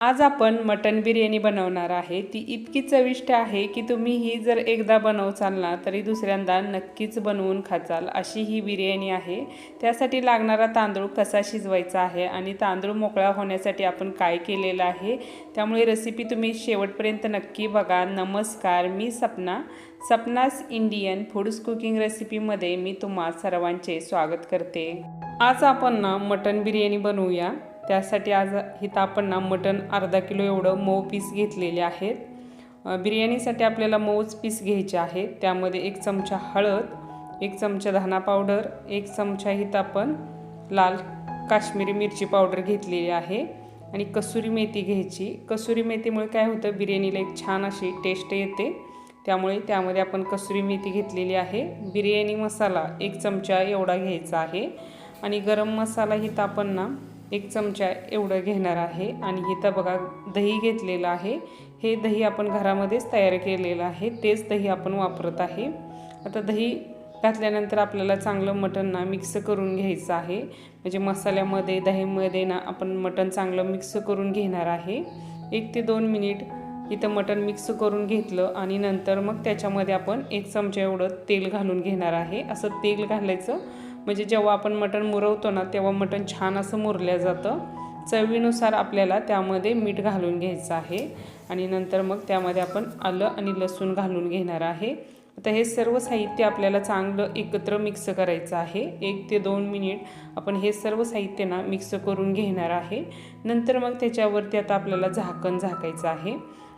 आज आपण मटन बिर्याणी बनवणार आहे. ती इतकी चविष्ट आहे की तुम्ही ही जर एकदा बनवचाल ना तरी दुसऱ्यांदा नक्कीच बनवून खाचाल अशी ही बिर्याणी आहे. त्यासाठी लागणारा तांदूळ कसा शिजवायचा आहे आणि तांदूळ मोकळा होण्यासाठी आपण काय केलेलं आहे त्यामुळे रेसिपी तुम्ही शेवटपर्यंत नक्की बघा. नमस्कार मी Sapna. Sapna's Indian foods cooking रेसिपीमध्ये मी तुम्हा सर्वांचे स्वागत करते. आज आपण ना मटन बिर्याणी बनवूया. त्यासाठी आज इथं आपण ना मटण अर्धा किलो एवढं मऊ पीस घेतलेले आहेत. बिर्याणीसाठी आपल्याला मऊच पीस घ्यायचे आहेत. त्यामध्ये एक चमचा हळद एक चमचा धना पावडर एक चमचा इथं आपण लाल काश्मीरी मिरची पावडर घेतलेली आहे आणि कसुरी मेथी घ्यायची. कसुरी मेथीमुळे काय होतं बिर्याणीला एक छान अशी टेस्ट येते. त्यामुळे त्यामध्ये आपण कसुरी मेथी घेतलेली आहे. बिर्याणी मसाला एक चमचा एवढा घ्यायचा आहे. आणि गरम मसाला इथं आपण ना एक चमचा एवढं घेणार आहे. आणि इथं बघा दही घेतलेलं आहे. हे दही आपण घरामध्येच तयार केलेलं आहे. तेच दही आपण वापरत आहे. आता दही घातल्यानंतर आपल्याला चांगलं मटण ना मिक्स करून घ्यायचं आहे. म्हणजे मसाल्यामध्ये दहीमध्ये ना आपण मटण चांगलं मिक्स करून घेणार आहे. एक ते दोन मिनिट इथं मटण मिक्स करून घेतलं आणि नंतर मग त्याच्यामध्ये आपण एक चमचा एवढं तेल घालून घेणार आहे. असं तेल घालायचं. म्हणजे जेव्हा आपण मटण मुरवतो ना तेव्हा मटण छान असं मुरलं जातं. चवीनुसार आपल्याला त्यामध्ये मीठ घालून घ्यायचं आहे. आणि नंतर मग त्यामध्ये आपण आलं आणि लसूण घालून घेणार आहे. आता हे सर्व साहित्य आपल्याला चांगलं एकत्र मिक्स करायचं आहे. एक ते दोन मिनिट आपण हे सर्व साहित्य ना मिक्स करून घेणार आहे. नंतर मग त्याच्यावरती आता आपल्याला झाकण झाकायचं आहे.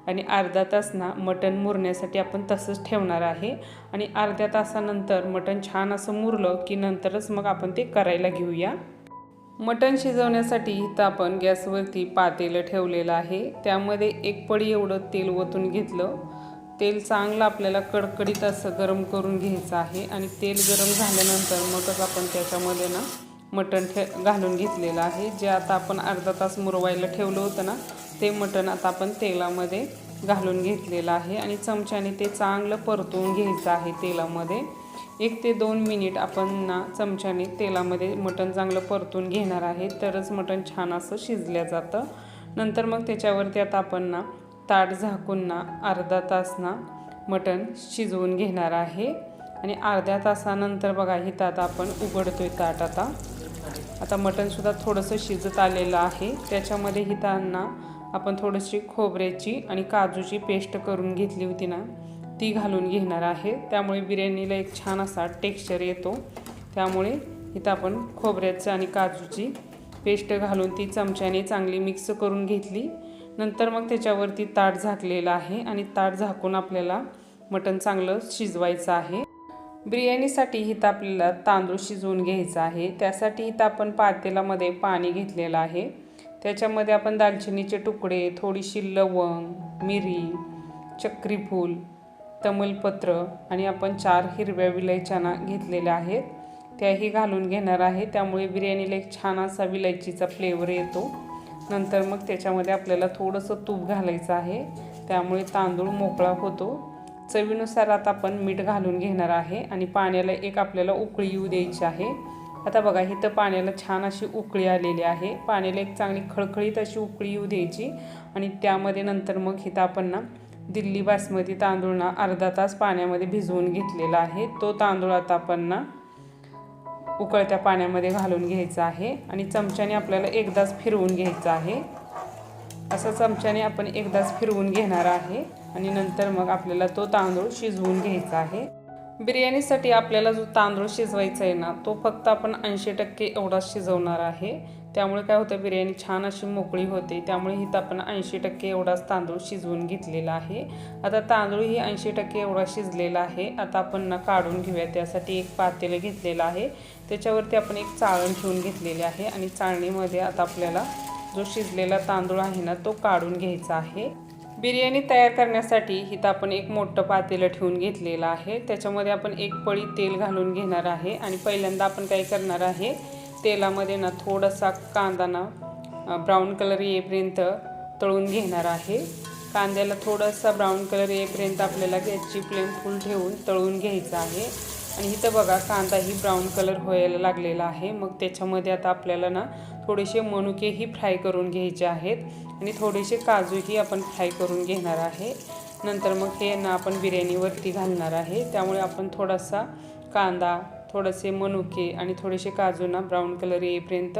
आणि अर्धा तास ना मटण मुरण्यासाठी आपण तसंच ठेवणार आहे. आणि अर्ध्या तासानंतर मटण छान असं मुरलं की नंतरच मग आपण ते करायला घेऊया. मटण शिजवण्यासाठी इथं आपण गॅसवरती पातेलं ठेवलेलं आहे. त्यामध्ये एक पडी एवढं तेल ओतून घेतलं. तेल चांगलं आपल्याला कडकडीत असं गरम करून घ्यायचं आहे. आणि तेल गरम झाल्यानंतर मगच आपण त्याच्यामध्ये ना मटण ठे घालून घेतलेलं आहे. जे आता आपण अर्धा तास मुरवायला ठेवलं होतं ना ते मटण आता आपण तेलामध्ये घालून घेतलेलं आहे आणि चमच्याने ते चांगलं परतून घ्यायचं आहे तेलामध्ये. एक ते दोन मिनिट आपण ना चमच्याने तेलामध्ये मटण चांगलं परतून घेणार आहे. तरच मटण छान असं शिजलं जातं. नंतर मग त्याच्यावरती आता आपण ना ताट झाकून ना अर्धा तास ना मटण शिजवून घेणार आहे. आणि अर्ध्या तासानंतर बघा ही तात आपण उघडतोय ताट आता. आता मटणसुद्धा थोडंसं शिजत आलेलं आहे. त्याच्यामध्ये हितांना आपण थोडीशी खोबऱ्याची आणि काजूची पेस्ट करून घेतली होती ना ती घालून घेणार आहे. त्यामुळे बिर्याणीला एक छान असा टेक्स्चर येतो. त्यामुळे इथं आपण खोबऱ्याचं आणि काजूची पेस्ट घालून ती चमच्याने चांगली मिक्स करून घेतली. नंतर मग त्याच्यावरती ताट झाकलेलं आहे आणि ताट झाकून आपल्याला मटण चांगलं शिजवायचं आहे. बिर्याणीसाठी इथं आपल्याला तांदूळ शिजवून घ्यायचा आहे. त्यासाठी इथं आपण पातेलामध्ये पाणी घेतलेलं आहे. त्याच्यामध्ये आपण दालचिनीचे तुकडे थोडीशी लवंग मिरी चक्रीफूल तमलपत्र आणि आपण चार हिरव्या विलायच्याना घेतलेल्या आहेत. त्याही घालून घेणार आहे. त्यामुळे बिर्याणीला एक छान असा विलायचीचा फ्लेवर येतो. नंतर मग त्याच्यामध्ये आपल्याला थोडंसं तूप घालायचं आहे. त्यामुळे तांदूळ मोकळा होतो. चवीनुसार आता आपण मीठ घालून घेणार आहे आणि पाण्याला एक आपल्याला उकळी येऊ द्यायची आहे. आता बघा इथं पाण्याला छान अशी उकळी आलेली आहे. पाण्याला एक चांगली खळखळीत अशी उकळी येऊ द्यायची आणि त्यामध्ये नंतर मग इथं आपण ना दिल्ली बासमती तांदूळ ना अर्धा तास पाण्यामध्ये भिजवून घेतलेला आहे. तो तांदूळ आता आपण ना उकळत्या पाण्यामध्ये घालून घ्यायचा आहे आणि चमच्याने आपल्याला एकदाच फिरवून घ्यायचं आहे. असं चमच्याने आपण एकदाच फिरवून घेणार आहे. आणि नंतर मग आपल्याला तो तांदूळ शिजवून घ्यायचा आहे. बिर्याणीसाठी आपल्याला जो तांदूळ शिजवायचा आहे ना तो फक्त आपण ऐंशी टक्के एवढाच शिजवणार आहे. त्यामुळे काय होतं बिर्याणी छान अशी मोकळी होते. त्यामुळे हिथं आपण ऐंशी टक्के एवढाच तांदूळ शिजवून घेतलेला आहे. आता तांदूळ ही ऐंशी टक्के एवढा शिजलेला आहे. आता आपण ना काढून घेऊया. त्यासाठी एक पातेलं घेतलेलं आहे. त्याच्यावरती आपण एक चाळण ठेवून घेतलेली आहे. आणि चाळणीमध्ये आता आपल्याला जो शिजलेला तांदूळ आहे ना तो काढून घ्यायचा आहे. बिर्याणी तयार करण्यासाठी इथं आपण एक मोठं पातेलं ठेवून घेतलेलं आहे. त्याच्यामध्ये आपण एक पळी तेल घालून घेणार आहे आणि पहिल्यांदा आपण काय करणार आहे तेलामध्ये ना थोडासा कांदा ना ब्राऊन कलर येईपर्यंत तळून घेणार आहे. कांद्याला थोडासा ब्राऊन कलर येईपर्यंत आपल्याला गॅसची फ्लेम फुल ठेवून तळून घ्यायचं आहे. आणि इथं बघा कांदाही ब्राऊन कलर व्हायला लागलेला आहे. मग त्याच्यामध्ये आता आपल्याला ना थोडेसे मनुकेही फ्राय करून घ्यायचे आहेत. आणि थोडेसे काजूही आपण फ्राय करून घेणार आहे. नंतर मग हे ना आपण बिर्याणीवरती घालणार आहे. त्यामुळे आपण थोडासा कांदा थोडेसे मनुके आणि थोडेसे काजूंना ब्राऊन कलर येईपर्यंत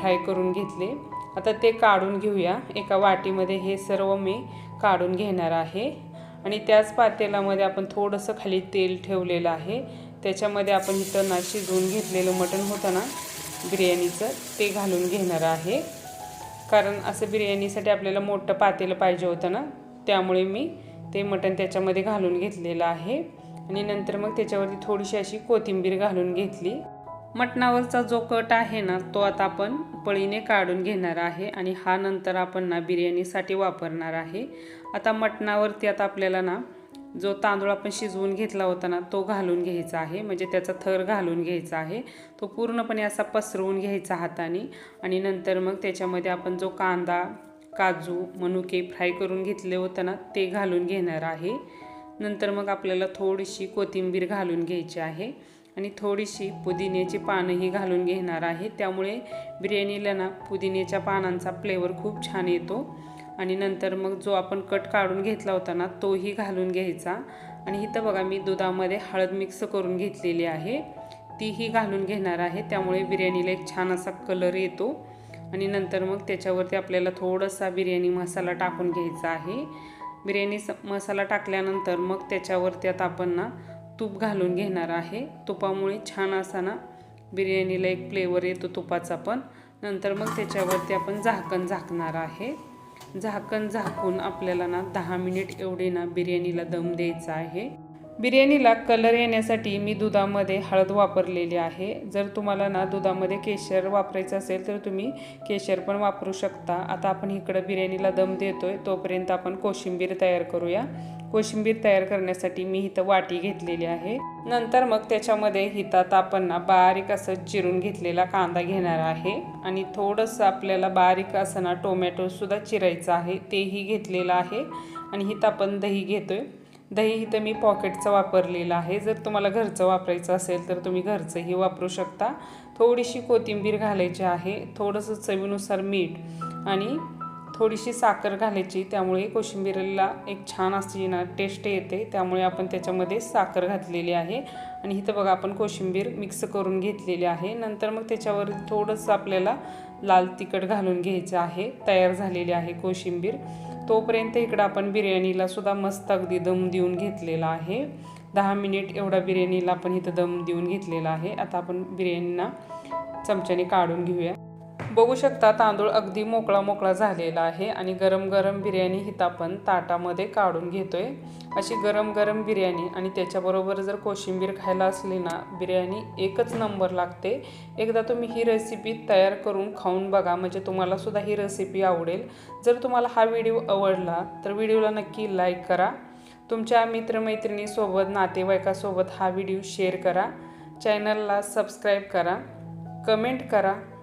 फ्राय करून घेतले. आता ते काढून घेऊया. एका वाटीमध्ये हे सर्व मी काढून घेणार आहे. आणि त्याच पातेलामध्ये आपण थोडंसं खाली तेल ठेवलेलं आहे. त्याच्यामध्ये आपण इथं ना शिजवून घेतलेलं मटण होतं ना बिर्याणीचं ते घालून घेणार आहे. कारण असं बिर्याणीसाठी आपल्याला मोठं पातेलं पाहिजे होतं ना त्यामुळे मी ते मटण त्याच्यामध्ये घालून घेतलेलं आहे. आणि नंतर मग त्याच्यावरती थोडीशी अशी कोथिंबीर घालून घेतली. मटणावरचा जो कट आहे ना तो आता आपण पळीने काढून घेणार आहे आणि हा नंतर आपण ना बिर्याणीसाठी वापरणार आहे. आता मटणावरती आता आपल्याला ना जो तांदूळ आपण शिजवून घेतला होता ना तो घालून घ्यायचा आहे. म्हणजे त्याचा थर घालून घ्यायचा आहे. तो पूर्णपणे असा पसरवून घ्यायचा हाताने. आणि नंतर मग त्याच्यामध्ये आपण जो कांदा काजू मनुके फ्राय करून घेतले होते ना ते घालून घेणार आहे. नंतर मग आपल्याला थोडीशी कोथिंबीर घालून घ्यायची आहे. आणि थोडीशी पुदिन्याची पानंही घालून घेणार आहे. त्यामुळे बिर्याणीला ना पुदिन्याच्या पानांचा फ्लेवर खूप छान येतो. आणि नंतर मग जो आपण कट काढून घेतला होता ना तोही घालून घ्यायचा. आणि इथं बघा मी दुधामध्ये हळद मिक्स करून घेतलेली आहे. तीही घालून घेणार आहे. त्यामुळे बिर्याणीला एक छान असा कलर येतो. आणि नंतर मग त्याच्यावरती आपल्याला थोडासा बिर्याणी मसाला टाकून घ्यायचा आहे. बिर्याणी स मसाला टाकल्यानंतर मग त्याच्यावरती आता आपण ना तूप घालून घेणार आहे. तुपामुळे छान असा ना बिर्याणीला एक फ्लेवर येतो तुपाचा पण. नंतर मग त्याच्यावरती आपण झाकण झाकणार आहे. झाकण झाकून आपल्याला ना दहा मिनिट एवढे ना बिर्याणीला दम द्यायचा आहे. बिर्याणीला कलर येण्यासाठी मी दुधामध्ये हळद वापरलेली आहे. जर तुम्हाला ना दुधामध्ये केशर वापरायचं असेल तर तुम्ही केशर पण वापरू शकता. आता आपण इकडं बिर्याणीला दम देतो आहे तोपर्यंत आपण कोशिंबीर तयार करूया. कोशिंबीर तयार करण्यासाठी मी इथं वाटी घेतलेली आहे. नंतर मग त्याच्यामध्ये हितात आपण ना बारीक असं चिरून घेतलेला कांदा घेणार आहे. आणि थोडंसं आपल्याला बारीक असं ना टोमॅटोसुद्धा चिरायचं आहे. तेही घेतलेलं आहे. आणि हित आपण दही घेतो आहे दही इथं मी पॉकेटचं वापरलेलं आहे. जर तुम्हाला घरचं वापरायचं असेल तर तुम्ही घरचंही वापरू शकता. थोडीशी कोथिंबीर घालायची आहे. थोडंसं चवीनुसार मीठ आणि थोडीशी साखर घालायची. त्यामुळे कोशिंबीरला एक छान अशी ना टेस्ट येते. त्यामुळे आपण त्याच्यामध्ये साखर घातलेली आहे. आणि इथं बघा आपण कोशिंबीर मिक्स करून घेतलेली आहे. नंतर मग त्याच्यावर थोडंसं आपल्याला लाल तिखट घालून घ्यायचं आहे. तयार झालेली आहे कोशिंबीर. तोपर्यंत इकडं आपण बिर्याणीला सुद्धा मस्त अगदी दम देऊन घेतलेला आहे. दहा मिनिट एवढा बिर्याणीला आपण इथं दम देऊन घेतलेला आहे. आता आपण बिर्याणीना चमच्याने काढून घेऊया. बघू शकता तांदूळ अगदी मोकळा मोकळा झालेला आहे आणि गरम गरम बिर्याणी हिथं आपण ताटामध्ये काढून घेतोय. अशी गरम गरम बिर्याणी आणि त्याच्याबरोबर जर कोशिंबीर खायला असली ना बिर्याणी एकच नंबर लागते. एकदा तुम्ही ही रेसिपी तयार करून खाऊन बघा म्हणजे तुम्हाला सुद्धा ही रेसिपी आवडेल. जर तुम्हाला हा व्हिडिओ आवडला तर व्हिडिओला नक्की लाईक करा. तुमच्या मित्रमैत्रिणीसोबत नातेवाईकासोबत हा व्हिडिओ शेअर करा. चॅनलला सबस्क्राईब करा. कमेंट करा.